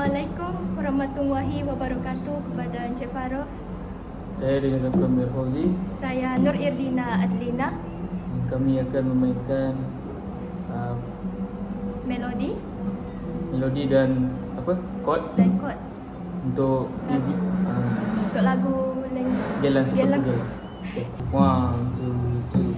Assalamualaikum warahmatullahi wabarakatuh kepada Encik Farouk. Saya Rina Mir Fauzi. Saya Nur Irdina Adlina. Kami akan memainkan uh, melodi. Melodi dan apa? Chord. Dan chord. Untuk ibu, uh, untuk lagu lain. Gelang. Gelang. Okay. One, two, three.